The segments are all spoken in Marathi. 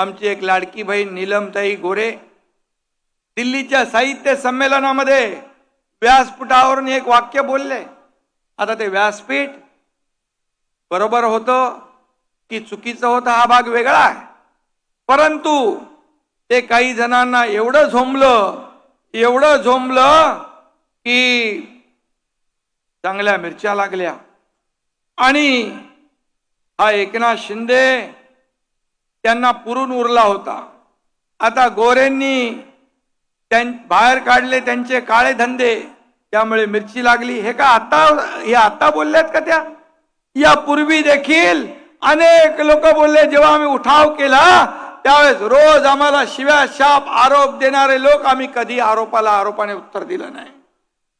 आमची एक लाडकी बहीण नीलमताई गोरे दिल्लीच्या साहित्य संमेलनामध्ये व्यासपीठावरून एक वाक्य बोलले. आता ते व्यासपीठ बरोबर होतं की चुकीचं होतं हा भाग वेगळा आहे. परंतु ते काही जणांना एवढं झोंबलं एवढं झोंबलं की चांगल्या मिरच्या लागल्या. आणि हा एकनाथ शिंदे त्यांना पुरून उरला होता. आता गोरेंनी त्यां बाहेर काढले त्यांचे काळे धंदे. त्यामुळे मिरची लागली. हे का आता हे आता बोलल्यात का त्या? यापूर्वी देखील अनेक लोक बोलले जेव्हा आम्ही उठाव केला त्यावेळेस रोज आम्हाला शिव्या शाप आरोप देणारे लोक आम्ही कधी आरोपाला आरोपाने उत्तर दिलं नाही.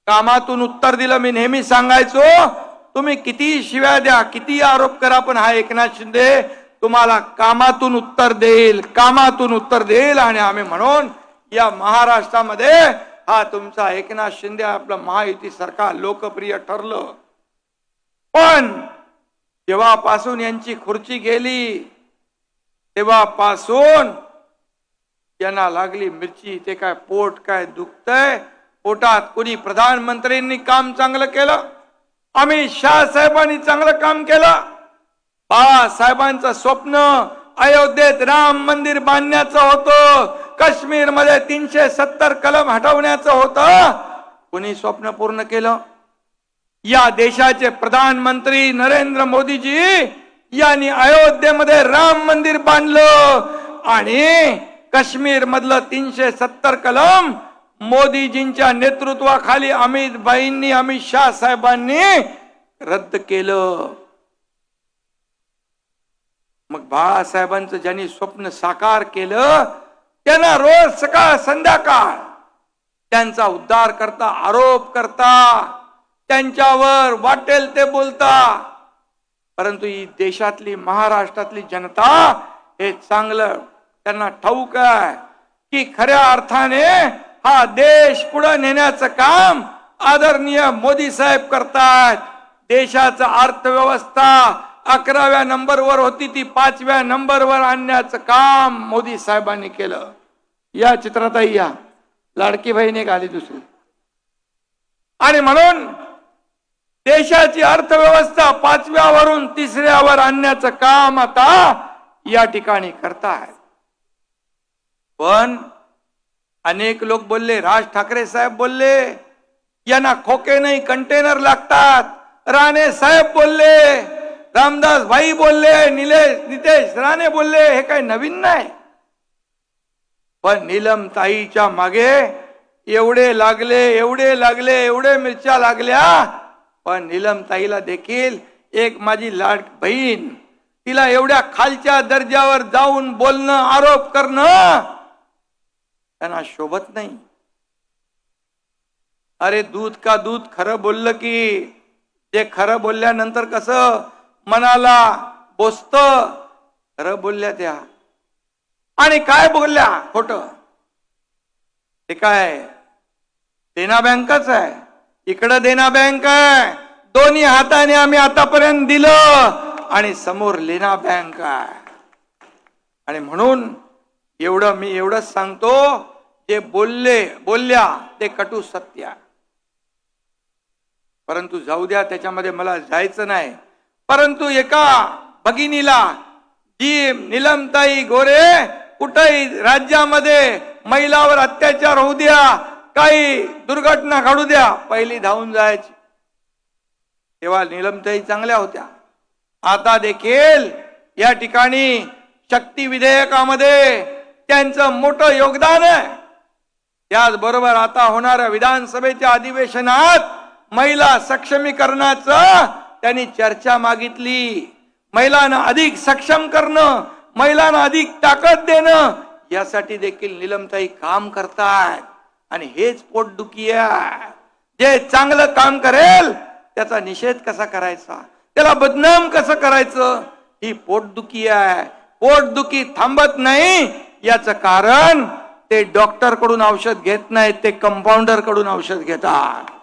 कामातून उत्तर दिलं. मी नेहमी सांगायचो तुम्ही किती शिव्या द्या किती आरोप करा पण हा एकनाथ शिंदे तुम्हाला कामातून उत्तर देईल कामातून उत्तर देईल आणि आम्ही म्हणून या महाराष्ट्रामध्ये हा तुमचा एकनाथ शिंदे आपलं महायुती सरकार लोकप्रिय ठरलं. पण जेव्हापासून यांची खुर्ची गेली तेव्हापासून यांना लागली मिरची ते काय पोट काय दुखतय? पोटात कुणी प्रधानमंत्र्यांनी काम चांगलं केलं? अमित शाह साहेबांनी चांगलं काम केलं? बाळासाहेबांचं स्वप्न अयोध्येत राम मंदिर बांधण्याचं होतं. काश्मीरमध्ये तीनशे सत्तर कलम हटवण्याचं होतं. कुणी स्वप्न पूर्ण केलं? या देशाचे प्रधानमंत्री नरेंद्र मोदीजी यांनी अयोध्येमध्ये राम मंदिर बांधलं. आणि काश्मीर मधलं तीनशे सत्तर कलम मोदीजींच्या नेतृत्वाखाली अमित भाईंनी अमित शाह साहेबांनी रद्द केलं. मग बाळासाहेबांचं ज्यांनी स्वप्न साकार केलं त्यांना रोज सकाळ संध्याकाळ त्यांचा उद्धार करता आरोप करता त्यांच्यावर वाटेल ते बोलता. परंतु ही देशातली महाराष्ट्रातली जनता हे चांगलं त्यांना ठाऊक आहे की खऱ्या अर्थाने हा देश पुढे नेण्याचं काम आदरणीय मोदी साहेब करतात देशाचं अर्थव्यवस्था अकराव्या नंबरवर होती ती पाचव्या नंबरवर आणण्याचं काम मोदी साहेबांनी केलं. या चित्रातही या. लाडकी बहिणी एक आली दुसरी. आणि म्हणून देशाची अर्थव्यवस्था पाचव्यावरून तिसऱ्यावर आणण्याचं काम आता या ठिकाणी करतायत. पण अनेक लोक बोलले राज ठाकरे साहेब बोलले यांना खोके नाही कंटेनर लागतात. राणे साहेब बोलले रामदास भाई बोलले निलेश नितेश राणे बोलले हे काही नवीन नाही. पण नीलम ताईच्या मागे एवढे लागले एवढे लागले एवढे मिरच्या लागल्या. पण नीलम ताईला देखील एक माझी लाड बहीण. तिला एवढ्या खालच्या दर्जावर जाऊन बोलणं आरोप करणं त्यांना शोभत नाही. अरे दूध का दूध? खरं बोललं की. ते खरं बोलल्यानंतर कसं? मनाला बोसत. र बोलल्या त्या. आणि काय बोलल्या? खोट. ते काय? देना बँकच आहे. इकडं देना बँक आहे. दोन्ही हाताने आम्ही आतापर्यंत दिलं. आणि समोर लेना बँक आहे. आणि म्हणून एवढं मी एवढंच सांगतो जे बोलले बोलल्या ते कटू सत्य. परंतु जाऊ द्या त्याच्यामध्ये मला जायचं नाही. परंतु एका भगिनीला जी निलमताई गोरे कुठेही राज्यामध्ये महिलावर अत्याचार होऊ द्या काही दुर्घटना घडू द्या पहिली धावून जायची. तेव्हा निलमताई चांगल्या होत्या. आता देखील या ठिकाणी शक्ती विधेयकामध्ये त्यांचं मोठं योगदान आहे. त्याचबरोबर आता होणाऱ्या विधानसभेच्या अधिवेशनात महिला सक्षमीकरणाचं त्यांनी चर्चा मागितली. महिलांना अधिक सक्षम करणं महिलांना अधिक ताकद देणं यासाठी देखील निलमताई काम करतायत. आणि हेच पोटदुखी आहे. जे चांगलं काम करेल त्याचा निषेध कसा करायचा? त्याला बदनाम कसं करायचं? ही पोटदुखी आहे. पोटदुखी थांबत नाही. याचं कारण ते डॉक्टरकडून औषध घेत नाहीत ते कंपाऊंडरकडून औषध घेतात.